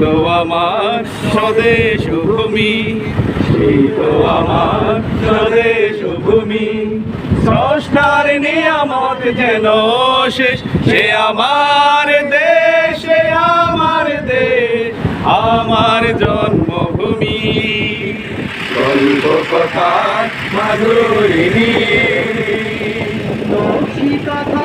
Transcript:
তো আমার স্বদেশ ভূমি সেই তো আমার স্রষ্টার নিয়ামত যেন শেষ। সে আমার দেশ আমার দেশ, আমার জন্মভূমি। গল্প কথা মাধুরী কথা